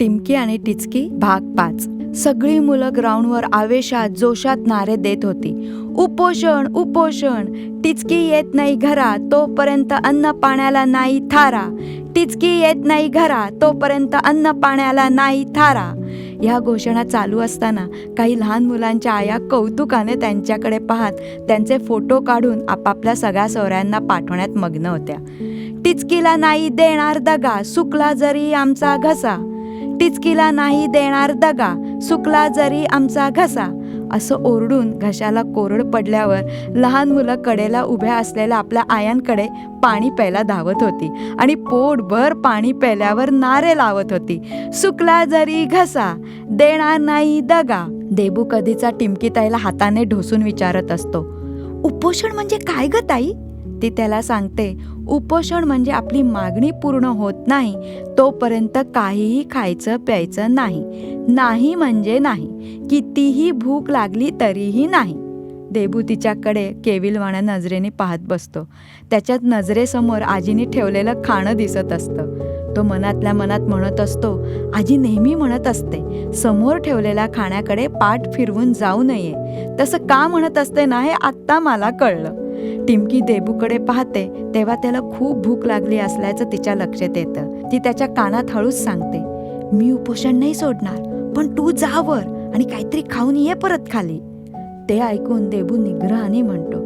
टिमकी आणि टिचकी भाग पाच. सगळी मुलं ग्राउंडवर आवेशात जोशात नारे देत होती. उपोषण उपोषण. टिचकी येत नाही घरा तोपर्यंत अन्न पाण्याला नाही थारा. टिचकी येत नाही घरा तोपर्यंत अन्न पाण्याला नाही थारा. ह्या घोषणा चालू असताना काही लहान मुलांच्या आया कौतुकाने त्यांच्याकडे पाहत त्यांचे फोटो काढून आपापल्या सगळ्या सोऱ्यांना पाठवण्यात मग्न होत्या. टिचकीला नाही देणार दगा सुकला जरी आमचा घसा. टिचकीला नाही देणार दगा सुकला जरी आमचा घसा. असं ओरडून घशाला कोरड पडल्यावर लहान मुलं कडेला उभ्या असलेल्या आपल्या आयांकडे पाणी प्यायला धावत होती आणि पोटभर पाणी प्यायल्यावर नारे लावत होती. सुकला जरी घसा देणार नाही दगा देबू कधीचा टिमकी ताईला हाताने ढोसून विचारत असतो. उपोषण म्हणजे काय ग ताई? ती त्याला सांगते उपोषण म्हणजे आपली मागणी पूर्ण होत नाही तोपर्यंत काहीही खायचं प्यायचं नाही. नाही म्हणजे नाही. कितीही भूक लागली तरीही नाही. देबू तिच्याकडे केविलवाण्या नजरेने पाहत बसतो. त्याच्यात नजरेसमोर आजीने ठेवलेलं खाणं दिसत असतं. तो मनातल्या मनात म्हणत असतो आजी नेहमी म्हणत असते समोर ठेवलेल्या खाण्याकडे पाठ फिरवून जाऊ नये. तसं का म्हणत असते ना हे आत्ता मला कळलं. टिमकी देबूकडे पाहते तेव्हा त्याला खूप भूक लागली असल्याचं तिच्या लक्षात येतं. ती त्याच्या कानात हळूच सांगते मी उपोषण नाही सोडणार पण तू जावर आणि काहीतरी खाऊन ये परत खाली. ते ऐकून देबू निग्रहाने म्हणतो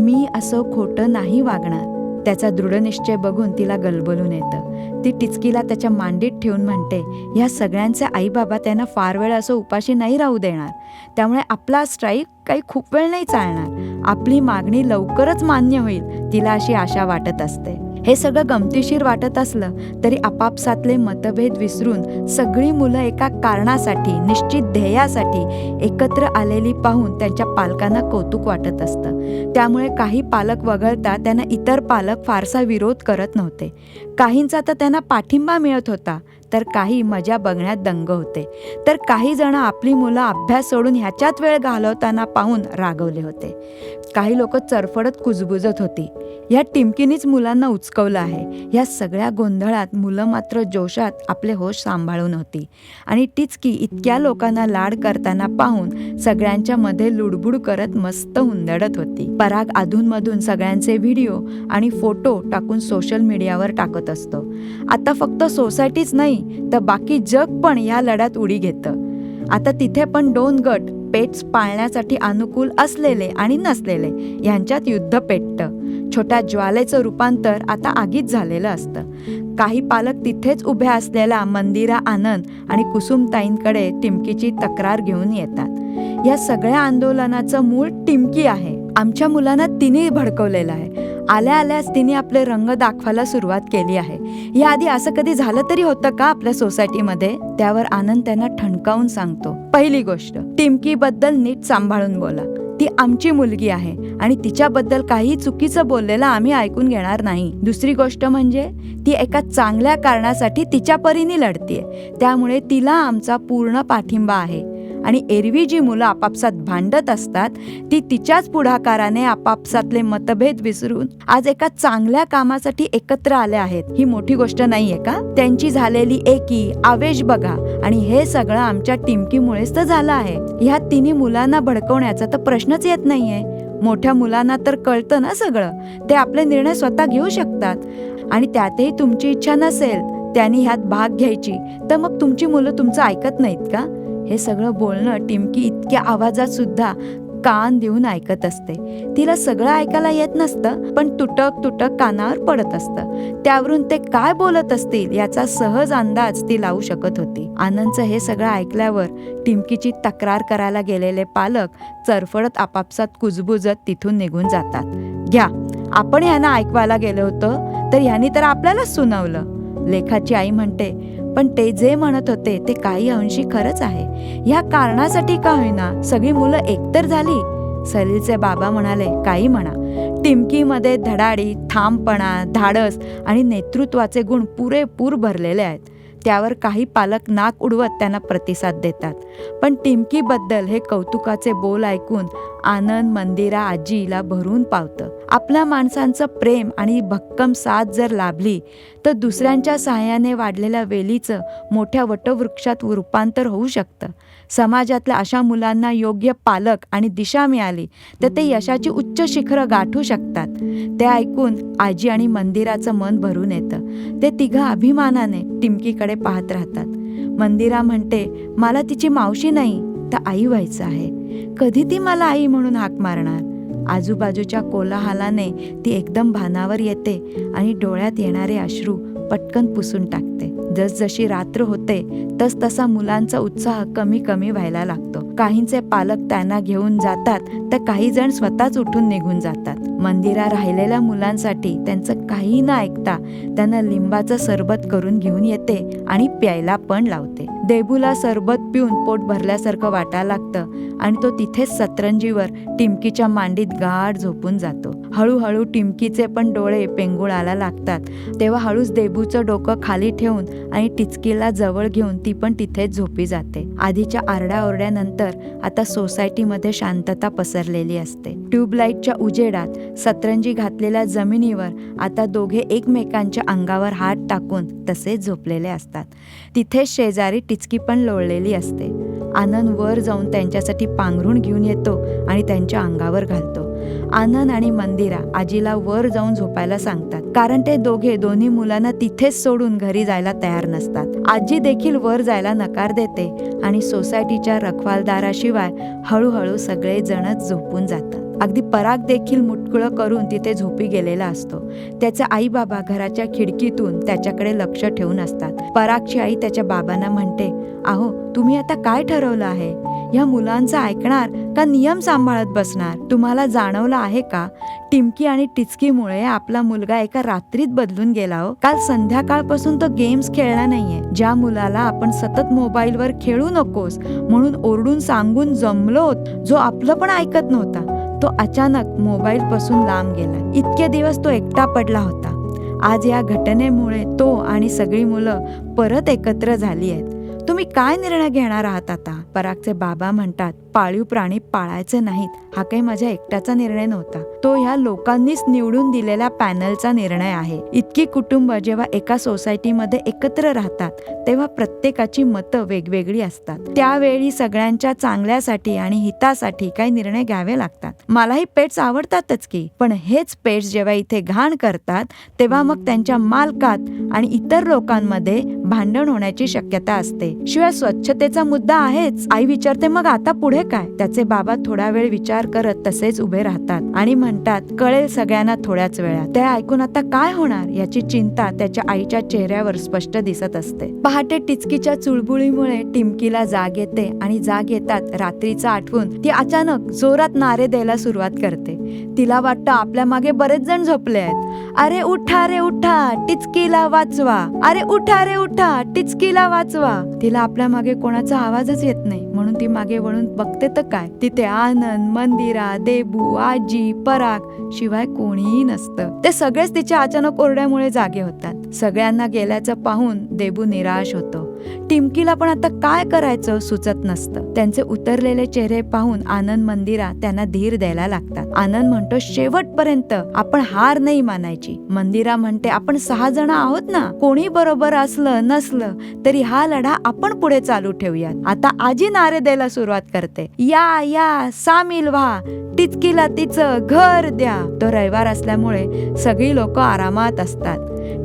मी असं खोटं नाही वागणार. त्याचा दृढनिश्चय बघून तिला गलबलून येतं. ती टिचकीला त्याच्या मांडीत ठेवून म्हणते ह्या सगळ्यांचे आई बाबा त्यांना फार वेळ असं उपाशी नाही राहू देणार. त्यामुळे आपला स्ट्राईक काही खूप वेळ नाही चालणार. आपली मागणी लवकरच मान्य होईल. तिला अशी आशा वाटत असते. हे सगळं गमतीशीर वाटत असलं तरी आपापसातले मतभेद विसरून सगळी मुलं एका कारणासाठी निश्चित ध्येयासाठी एकत्र आलेली पाहून त्यांच्या पालकांना कौतुक वाटत असतं. त्यामुळे काही पालक वगळता त्यांना इतर पालक फारसा विरोध करत नव्हते. काहींचा तर त्यांना पाठिंबा मिळत होता. तर काही मजा बघण्यात दंग होते. तर काही जण आपली मुलं अभ्यास सोडून ह्याच्यात वेळ घालवताना पाहून रागवले होते. काही लोक चरफडत कुजबुजत होती. या टिमकीनीच मुलांना उचकवलं आहे. या सगळ्या गोंधळात मुलं मात्र जोशात आपले होश सांभाळून होती. आणि टिचकी इतक्या लोकांना लाड करताना पाहून सगळ्यांच्या मध्ये लुडबुड करत मस्त हुंदडत होती. पराग अधूनमधून सगळ्यांचे व्हिडिओ आणि फोटो टाकून सोशल मीडियावर टाकत असतो. आता फक्त सोसायटीच नाही तर बाकी जग पण या लढ्यात उडी घेतं. आता तिथे पण दोन गट पेट्स पाळण्यासाठी अनुकूल असलेले आणि नसलेले यांच्यात युद्ध पेटतं. छोट्या ज्वालेचं रूपांतर आता आगीत झालेलं असतं. काही पालक तिथेच उभ्या असलेल्या मंदिरा आनंद आणि कुसुमताईंकडे टिमकीची तक्रार घेऊन येतात. या सगळ्या आंदोलनाचं मूळ टिमकी आहे. आमच्या मुलांना तिने भडकवलेलं आहे. आल्या आल्याच तिने आपले रंग दाखवायला सुरुवात केली आहे. याआधी असं कधी झालं तरी होतं का आपल्या सोसायटीमध्ये? त्यावर आनंद त्यांना ठणकावून सांगतो. पहिली गोष्ट टिमकीबद्दल नीट सांभाळून बोला. ती आमची मुलगी आहे आणि तिच्याबद्दल काही चुकीचं बोललेलं आम्ही ऐकून घेणार नाही. दुसरी गोष्ट म्हणजे ती एका चांगल्या कारणासाठी तिच्या परीने लढतीये. त्यामुळे तिला आमचा पूर्ण पाठिंबा आहे. आणि एरवी जी मुलं आपापसात भांडत असतात ती तिच्याच पुढाकाराने आपापसातले मतभेद विसरून आज एका चांगल्या कामासाठी एकत्र आल्या आहेत. ही मोठी गोष्ट नाहीये का? त्यांची झालेली एकी आवेश बघा. आणि हे सगळं आमच्या टिमकीमुळेच तर झालं आहे. ह्या तिन्ही मुलांना भडकवण्याचा तर प्रश्नच येत नाहीये. मोठ्या मुलांना तर कळतं ना सगळं. ते आपले निर्णय स्वतः घेऊ शकतात. आणि त्यातही तुमची इच्छा नसेल त्यांनी ह्यात भाग घ्यायची. तर मग तुमची मुलं तुमचं ऐकत नाहीत का? हे सगळं बोलणं टिमकी इतक्या आवाजात सुद्धा कान देऊन ऐकत असते. तिला सगळं ऐकायला येत नसतं पण तुटक तुटक कानावर पडत असतं. त्यावरून ते काय बोलत असतील याचा सहज अंदाज ती लावू शकत होती. आनंदचं हे सगळं ऐकल्यावर टिमकीची तक्रार करायला गेलेले पालक चरफडत आपापसात कुजबुजत तिथून निघून जातात. घ्या आपण ह्यांना ऐकवायला गेलो होतो तर ह्यांनी तर आपल्यालाच सुनावलं. लेखाची आई म्हणते पण ते जे म्हणत होते ते काही अंशी खरंच आहे. ह्या कारणासाठी का होईना? सगळी मुलं एकतर झाली. सलीलचे बाबा म्हणाले काही म्हणा. टिमकीमध्ये धडाडी ठामपणा धाडस आणि नेतृत्वाचे गुण पुरेपूर भरलेले आहेत. त्यावर काही पालक नाक उडवत त्यांना प्रतिसाद देतात. पण टिमकीबद्दल हे कौतुकाचे बोल ऐकून आनंद मंदिरा आजीला भरून पावतं. आपल्या माणसांचं प्रेम आणि भक्कम साथ जर लाभली तर दुसऱ्यांच्या सहाय्याने वाढलेल्या वेलीचं मोठ्या वटवृक्षात रूपांतर होऊ शकतं. समाजातल्या अशा मुलांना योग्य पालक आणि दिशा मिळाली तर ते यशाची उच्च शिखरं गाठू शकतात. ते ऐकून आजी आणि मंदिराचं मन भरून येतं. ते तिघं अभिमानाने टिमकीकडे पाहत राहतात. मंदिरा म्हणते मला तिची मावशी नाही तर आई व्हायचं आहे. कधी ती मला आई म्हणून हाक मारणार? आजूबाजूच्या कोलाहलाने ती एकदम भानावर येते आणि डोळ्यात येणारे अश्रू पटकन पुसून टाकते. जसजशी रात्र होते तस तसा मुलांचा उत्साह कमी कमी व्हायला लागतो. काहींचे पालक त्यांना घेऊन जातात तर काही जण स्वतःच उठून निघून जातात. मंदिरा राहिलेल्या मुलांसाठी त्यांचं काही न ऐकता त्यांना लिंबाचं सरबत करून घेऊन येते आणि प्यायला पण लावते. देबूला सरबत पिऊन पोट भरल्यासारखं वाटायला लागतं आणि तो तिथेच सतरंजीवर टिमकीच्या मांडीत गाढ झोपून जातो. हळूहळू टिमकीचे पण डोळे पेंगुळाला लागतात. तेव्हा हळूच देबूचं डोकं खाली ठेवून आणि टिचकीला जवळ घेऊन ती पण तिथेच झोपी जाते. आधीच्या आरड्याओरड्यानंतर आता सोसायटीमध्ये शांतता पसरलेली असते. ट्यूबलाईटच्या उजेडात सतरंजी घातलेल्या जमिनीवर आता दोघे एकमेकांच्या अंगावर हात टाकून तसेच झोपलेले असतात. तिथेच शेजारी टिचकी पण लोळलेली असते. आनंद वर जाऊन त्यांच्यासाठी पांघरून घेऊन येतो आणि त्यांच्या अंगावर घालतो. आनंद आणि मंदिरा आजीला वर जाऊन झोपायला सांगतात. कारण ते दोघे दोन्ही मुलांना तिथेच सोडून घरी जायला तयार नसतात. आजी देखील वर जायला नकार देते आणि सोसायटीच्या रखवालदाराशिवाय हळूहळू सगळे जणच झोपून जातात. अगदी पराग देखील मुटकुळं करून तिथे झोपी गेलेला असतो. त्याचे आई बाबा घराच्या खिडकीतून त्याच्याकडे लक्ष ठेवून असतात. परागची आई त्याच्या बाबांना म्हणते अहो तुम्ही आता काय ठरवलं आहे? ह्या मुलांचं ऐकणार का नियम सांभाळत बसणार? तुम्हाला जाणवलं आहे का? टिमकी आणि टिचकीमुळे आपला मुलगा एका रात्रीत बदलून गेला हो. काल संध्याकाळपासून तो गेम्स खेळला नाहीये. ज्या मुलाला आपण सतत मोबाईलवर खेळू नकोस म्हणून ओरडून सांगून जमलो जो आपलं पण ऐकत नव्हता तो अचानक मोबाईल पासून लांब गेला. इतके दिवस तो एकटा पडला होता. आज या घटनेमुळे तो आणि सगळी मुलं परत एकत्र झाली आहेत. तुम्ही काय निर्णय घेणार आहात आता? परागचे बाबा म्हणतात पाळीव प्राणी पाळायचे नाहीत. हा काही माझ्या एकट्याचा निर्णय नव्हता. तो ह्या लोकांनीच निवडून दिलेल्या पॅनलचा निर्णय आहे. इतकी कुटुंब जेव्हा एका सोसायटीमध्ये एकत्र राहतात तेव्हा प्रत्येकाची मतं वेगवेगळी असतात. त्यावेळी सगळ्यांच्या चांगल्यासाठी आणि हितासाठी काही निर्णय घ्यावे लागतात. मलाही पेट्स आवडतातच की पण हेच पेट्स जेव्हा इथे घाण करतात तेव्हा मग त्यांच्या मालकात आणि इतर लोकांमध्ये भांडण होण्याची शक्यता असते. शिवाय स्वच्छतेचा मुद्दा आहेच. आई विचारते मग आता पुढे काय? त्याचे बाबा थोडा वेळ विचार करत तसेच उभे राहतात आणि म्हणतात कळेल सगळ्यांना थोड्याच वेळात. ते ऐकून आता काय होणार? याची चिंता त्याच्या आईच्या चेहऱ्यावर स्पष्ट दिसत असते. पहाटे टिचकीच्या चुळबुळीमुळे टिमकीला जाग येते आणि जाग येतात रात्रीचा आठवून. ती अचानक जोरात नारे द्यायला सुरुवात करते. तिला वाटतं आपल्या मागे बरेच जण झोपले आहेत. अरे उठा रे उठा टिचकीला वाचवा. अरे उठा रे उठा टिचकीला वाचवा. तिला आपल्या मागे कोणाचा आवाजच येत नाही. ती मागे वळून बघते तर काय? तिथे आनंद मंदिरा देबू आजी पराग शिवाय कोणीही नसतं. ते सगळेच तिच्या अचानक ओरड्यामुळे जागे होतात. सगळ्यांना गेल्याचं पाहून देबू निराश होतो. टिमकीला पण आता काय करायचं सुचत नसतं. त्यांचे उतरलेले चेहरे पाहून आनंद मंदिरा त्यांना धीर द्यायला लागतात. आनंद म्हणतो शेवटपर्यंत आपण हार नाही मानायची. मंदिरा म्हणते आपण सहा जण आहोत ना. कोणी बरोबर असलं नसलं तरी हा लढा आपण पुढे चालू ठेवूयात. आता आजी नारे द्यायला सुरुवात करते. या या सामील व्हा. टिचकीला तिचं घर द्या. तो रविवार असल्यामुळे सगळी लोक आरामात असतात.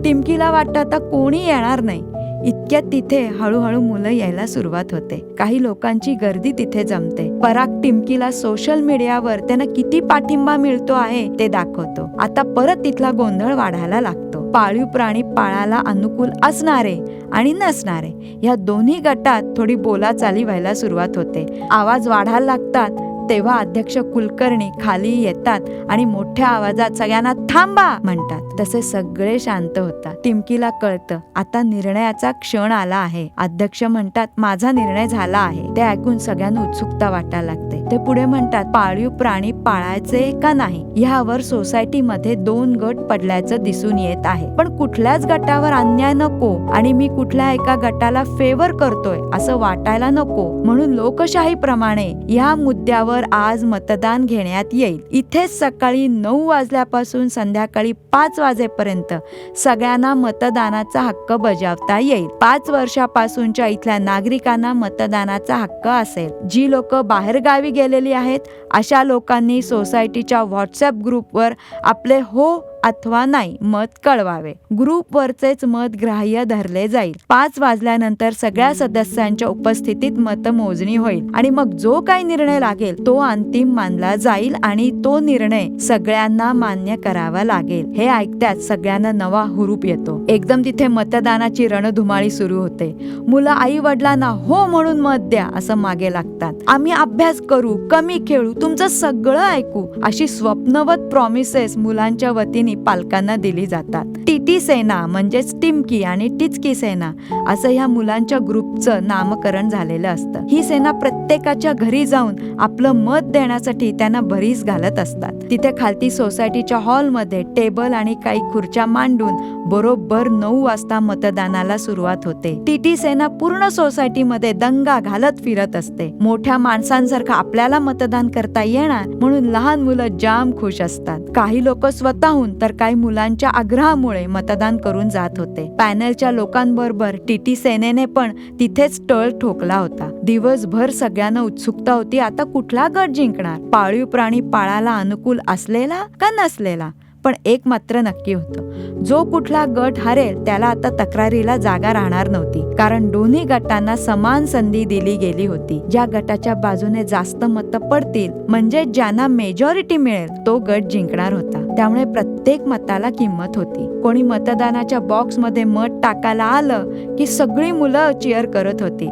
टिमकीला वाटतं आता कोणी येणार नाही. इतक्यात तिथे हळूहळू मुलं यायला सुरुवात होते. काही लोकांची गर्दी तिथे जमते. पराग टिमकीला सोशल मीडियावर त्यांना किती पाठिंबा मिळतो आहे ते दाखवतो. आता परत तिथला गोंधळ वाढायला लागतो. पाळीव प्राणी पाळायला अनुकूल असणारे आणि नसणारे या दोन्ही गटात थोडी बोलाचाली व्हायला सुरुवात होते. आवाज वाढायला लागतात तेव्हा अध्यक्ष कुलकर्णी खाली येतात आणि मोठ्या आवाजात सगळ्यांना थांबा म्हणतात. तसे सगळे शांत होतात. टिमकीला कळतं आता निर्णयाचा क्षण आला आहे. अध्यक्ष म्हणतात माझा निर्णय झाला आहे. ते ऐकून सगळ्यांना उत्सुकता वाटायला लागते. ते पुढे म्हणतात पाळीव प्राणी पाळायचे का नाही? यावर सोसायटीमध्ये दोन गट पडल्याचं दिसून येत आहे. पण कुठल्याच गटावर अन्याय नको आणि मी कुठल्या एका गटाला फेवर करतोय असं वाटायला नको. म्हणून लोकशाही प्रमाणे या मुद्द्यावर बूथवर आज मतदान घेण्यात येईल. इथेच सकाळी नऊ वाजल्यापासून संध्याकाळी पाच वाजेपर्यंत सगळ्यांना मतदानाचा हक्क बजावता येईल. पाच वर्षापासूनच्या इथल्या नागरिकांना मतदानाचा हक्क असेल. जी लोक बाहेरगावी गेलेली आहेत अशा लोकांनी सोसायटीच्या व्हॉट्सअप ग्रुपवर आपले हो अथवा नाही मत कळवावे. ग्रुपवरचेच मत ग्राह्य धरले जाईल. पाच वाजल्यानंतर सगळ्या सदस्यांच्या उपस्थितीत मतमोजणी होईल आणि मग जो काही निर्णय लागेल तो अंतिम मानला जाईल आणि तो निर्णय सगळ्यांना मान्य करावा लागेल. हे ऐकत्याच सगळ्यांना नवा हुरूप येतो. एकदम तिथे मतदानाची रणधुमाळी सुरू होते. मुलं आई वडिलांना हो म्हणून मत द्या असं मागे लागतात. आम्ही अभ्यास करू कमी खेळू तुमचं सगळं ऐकू अशी स्वप्नवत प्रॉमिसेस मुलांच्या वतीने पालकांना दिली जातात. टीटी सेना म्हणजेच टिमकी आणि टिचकी सेना असं ह्या मुलांच्या ग्रुपचं नामकरण झालेलं असतं. ही सेना प्रत्येकाच्या घरी जाऊन आपलं मत देण्यासाठी त्यांना भरीस घालत असतात. तिथे खालती सोसायटीच्या हॉलमध्ये टेबल आणि काही खुर्च्या मांडून बरोबर नऊ वाजता मतदानाला सुरुवात होते. टीटी सेना पूर्ण सोसायटीमध्ये दंगा घालत फिरत असते. मोठ्या माणसांसारखं आपल्याला मतदान करता येणार म्हणून लहान मुलं जाम खुश असतात. काही लोक स्वतःहून तर काही मुलांच्या आग्रहामुळे मतदान करून जात होते. पॅनलच्या लोकांबरोबर टीटी सेनेने पण तिथेच टळ ठोकला होता. दिवसभर सगळ्यांना उत्सुकता होती आता कुठला गट जिंकणार? पाळीव प्राणी पाळाला अनुकूल असलेला का नसलेला? पण एक मात्र नक्की होतं. जो कुठला गट हरेल त्याला आता तक्रारीला जागा राहणार नव्हती. कारण दोन्ही गटांना समान संधी दिली गेली होती. ज्या गटाच्या बाजूने जास्त मतं पडतील म्हणजे ज्यांना मेजॉरिटी मिळेल तो गट जिंकणार होता. त्यामुळे प्रत्येक मताला किंमत होती. कोणी मतदानाच्या बॉक्समध्ये मत टाकायला आलं की सगळी मुलं चिअर करत होती.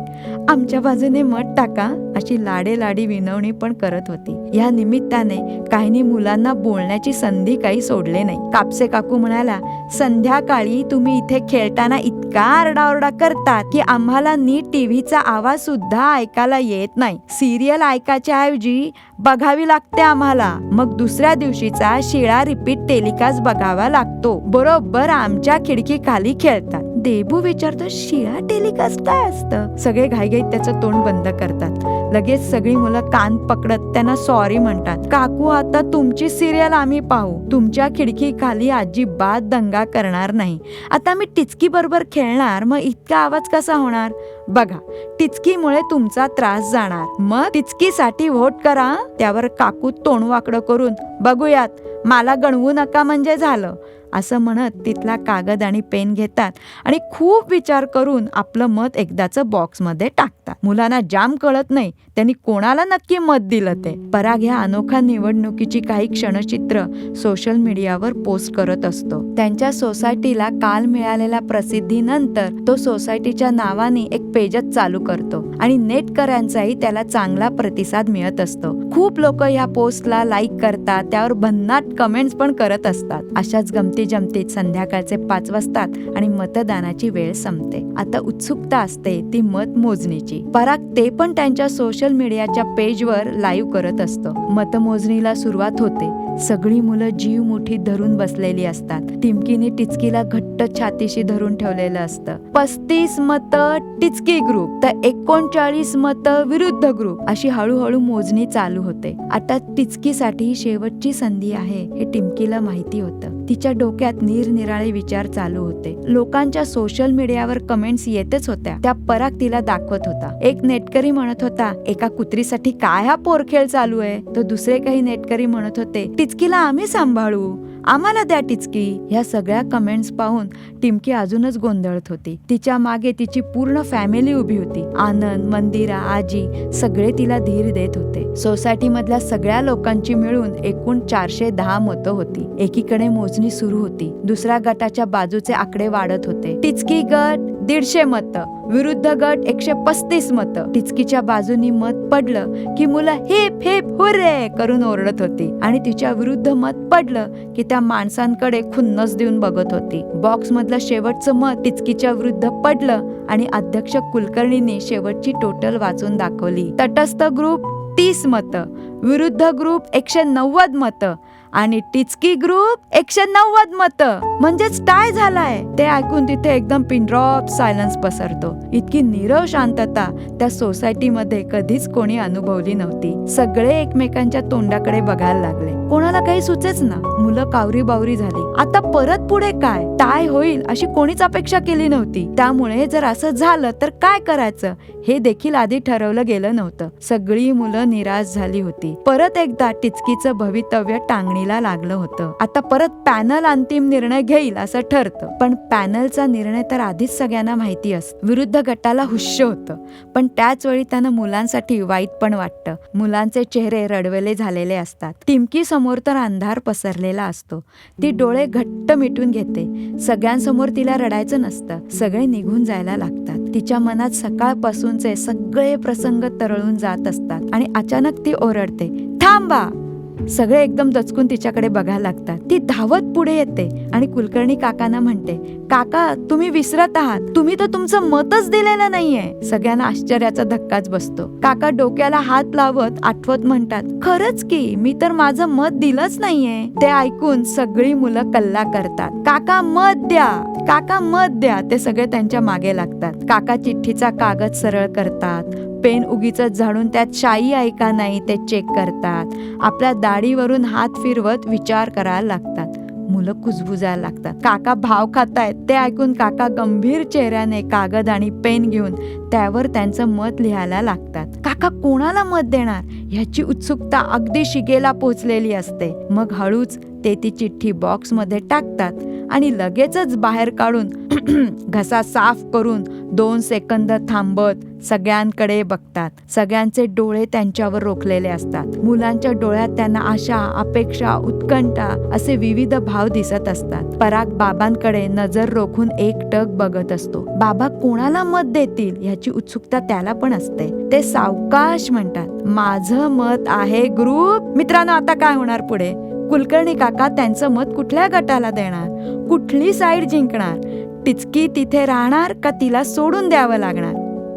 आमच्या बाजूने मत टाका अशी लाडे लाडी विनवणी पण करत होती. या निमित्ताने काहींनी मुलांना बोलण्याची संधी काही सोडले नाही. कापसे काकू म्हणाला संध्याकाळी तुम्ही इथे खेळताना इतका आरडाओरडा करतात की आम्हाला नीट टीव्हीचा आवाज सुद्धा ऐकायला येत नाही. सिरियल ऐकायच्या ऐवजी बघावी लागते आम्हाला. मग दुसऱ्या दिवशीचा शिळा रिपीट टेलिकास्ट बघावा लागतो. बरोबर. आमच्या खिडकी खाली खेळतात. देबू विचारतो शिळा टेलिकास्ट काय असतं? सगळे घाईघाईत त्याचं तोंड बंद करतात. लगेच सगळी मुलं कान पकडत त्यांना सॉरी म्हणतात. काकू आता तुमची सिरियल आम्ही पाहू. तुमच्या खिडकी खाली अजिबात दंगा करणार नाही. आता मी टिचकी बरोबर खेळणार. मग इतका आवाज कसा होणार? बघा टिचकीमुळे तुमचा त्रास जाणार. मग टिचकीसाठी व्होट करा. त्यावर काकू तोंडवाकडं करून बघूयात. मला गणवू नका म्हणजे झालं. असं म्हणत तिथला कागद आणि पेन घेतात आणि खूप विचार करून आपलं मत एकदाचं बॉक्समध्ये टाकतात. मुलांना जाम कळत नाही त्यांनी कोणाला नक्की मत दिलं ते? पराग ह्या अनोखा निवडणुकीची काही क्षणचित्र सोशल मीडियावर पोस्ट करत असतो. त्यांच्या सोसायटीला काल मिळालेल्या प्रसिद्धीनंतर तो सोसायटीच्या नावाने एक पेजच चालू करतो आणि नेटकऱ्यांचाही त्याला चांगला प्रतिसाद मिळत असतो. खूप लोक ह्या पोस्टला लाईक करतात त्यावर भन्नाट कमेंट्स पण करत असतात. अशाच गमती जमतीत संध्याकाळचे पाच वाजतात आणि मतदानाची वेळ संपते. आता उत्सुकता असते ती मत मोजणीची. पराग ते पण त्यांच्या सोशल मीडियाच्या पेजवर लाईव्ह करत असतो. मतमोजणीला सुरुवात होते. सगळी मुलं जीव मुठीत धरून बसलेली असतात. टिमकीने टिचकीला घट्ट छातीशी धरून ठेवलेलं असतं. पस्तीस मत टिचकी ग्रुप तर एकोणचाळीस मत विरुद्ध ग्रुप अशी हळूहळू मोजणी चालू होते. आता टिचकीसाठी शेवटची संधी आहे हे टिमकीला माहिती होतं. तिच्या डोक्यात निरनिराळे विचार चालू होते. लोकांच्या सोशल मीडियावर कमेंट्स येतच होत्या. त्या पराग तिला दाखवत होता. एक नेटकरी म्हणत होता एका कुत्रीसाठी काय हा पोरखेळ चालू आहे? तर दुसरे काही नेटकरी म्हणत होते टिचकीला आम्ही सांभाळू. आम्हाला द्या टिचकी. ह्या सगळ्या कमेंट्स पाहून टिमकी अजूनच गोंधळत होती. तिच्यामागे तिची पूर्ण फॅमिली उभी होती. आनंद मंदिरा आजी सगळे तिला धीर देत होते. सोसायटी मधल्या सगळ्या लोकांची मिळून एकूण चारशे दहा मतं होती. एकीकडे मोजणी सुरू होती. दुसऱ्या गटाच्या बाजूचे आकडे वाढत होते. टिचकी गट दीडशे मतं. विरुद्ध गट एकशे पस्तीस मतं. टिचकीच्या बाजूनी मत पडलं की मुलं हेप हेप हुर्रे करून ओरडत होती. आणि तिच्या विरुद्ध मत पडलं की त्या माणसांकडे खुन्नस देऊन बघत होती. बॉक्स मधलं शेवटचं मत टिचकीच्या विरुद्ध पडलं आणि अध्यक्ष कुलकर्णीने शेवटची टोटल वाचून दाखवली. तटस्थ ग्रुप तीस मतं विरुद्ध ग्रुप एकशे नव्वद मतं आणि टिचकी ग्रुप एकशे नव्वद मत. म्हणजेच टाय झालाय. ते ऐकून तिथे एकदम पिनड्रॉप सायलन्स पसरतो. इतकी नीरव शांतता त्या सोसायटीमध्ये कधीच कोणी अनुभवली नव्हती. सगळे एकमेकांच्या तोंडाकडे बघायला लागले. कोणाला काही सुचेच ना. मुलं कावरी बावरी झाली. आता परत पुढे काय? टाय होईल अशी कोणीच अपेक्षा केली नव्हती. त्यामुळे जर असं झालं तर काय करायचं? हे देखील आधी ठरवलं गेलं नव्हतं. सगळी मुलं निराश झाली होती. परत एकदा टिचकीचं भवितव्य टांगणीला लागलं होतं. आता परत पॅनल अंतिम निर्णय घेईल असं ठरतं. पण पॅनलचा निर्णय तर आधीच सगळ्यांना माहिती असत. विरुद्ध गटाला हुश्य होतं. पण त्याच वेळी त्यांना मुलांसाठी वाईट पण वाटतं. मुलांचे चेहरे रडवेले झालेले असतात. टिमकी समोर तर अंधार पसरलेला असतो. ती डोळे घट्ट मिटून घेते. सगळ्यांसमोर तिला रडायचं नसतं. सगळे निघून जायला लागतात. तिच्या मनात सकाळपासूनचे सगळे प्रसंग तरळून जात असतात. आणि अचानक ती ओरडते थांबा! सगळे एकदम दचकून तिच्याकडे बघायला लागतात. ती धावत पुढे येते आणि कुलकर्णी काकांना म्हणते काका तुम्ही विसरत आहात. तुम्ही तर तुमचं मतच दिलेलं नाहीये. सगळ्यांना आश्चर्याचा धक्काच बसतो. काका डोक्याला हात लावत आठवत म्हणतात खरंच की मी तर माझं मत दिलंच नाहीये. ते ऐकून सगळी मुलं कल्ला करतात. काका मत द्या. काका मत द्या. ते सगळे त्यांच्या मागे लागतात. काका चिठ्ठीचा कागद सरळ करतात. पेन उगीच झाडून त्यात शाई आहे का नाही ते चेक करतात. आपल्या दाढीवरून हात फिरवत विचार करायला लागतात. मुलं कुजबुजायला लागतात. काका भाव खातायत. ते ऐकून काका गंभीर चेहऱ्याने कागद आणि पेन घेऊन त्यावर त्यांचं मत लिहायला लागतात. काका कोणाला मत देणार? ह्याची उत्सुकता अगदी शिगेला पोचलेली असते. मग हळूच ते ती चिठ्ठी बॉक्समध्ये टाकतात. आणि लगेचच बाहेर काढून घसा साफ करून दोन सेकंद थांबत सगळ्यांकडे बघतात. सगळ्यांचे डोळे त्यांच्यावर रोखलेले असतात. मुलांच्या डोळ्यात त्यांना आशा अपेक्षा उत्कंठा असे विविध भाव दिसत असतात. पराग बाबांकडे नजर रोखून एक टक बघत असतो. बाबा कोणाला मत देतील याची उत्सुकता त्याला पण असते. ते सावकाश म्हणतात. माझं मत आहे ग्रुप मित्रांनो आता काय होणार पुढे? कुलकर्णी काका त्यांचं मत कुठल्या गटाला देणार? कुठली साईड जिंकणार? टिचकी तिथे राहणार का तिला सोडून द्यावं लागणार?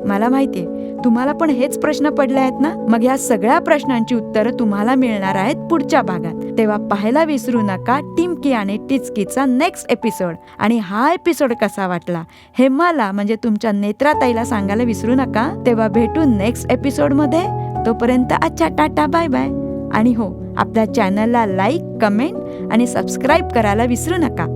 मला माहितीये तुम्हाला पण हेच प्रश्न पडले आहेत ना? मग या सगळ्या प्रश्नांची उत्तरं तुम्हाला मिळणार आहेत पुढच्या भागात. तेव्हा पाहायला विसरू नका टिमकी आणि टिचकीचा नेक्स्ट एपिसोड आणि हा एपिसोड कसा वाटला? हे मला म्हणजे तुमच्या नेत्राताईला सांगायला विसरू नका. तेव्हा भेटू नेक्स्ट एपिसोडमध्ये. तोपर्यंत अच्छा टाटा बाय बाय आणि हो आपल्या चॅनलला लाईक कमेंट आणि सबस्क्राईब करायला विसरू नका.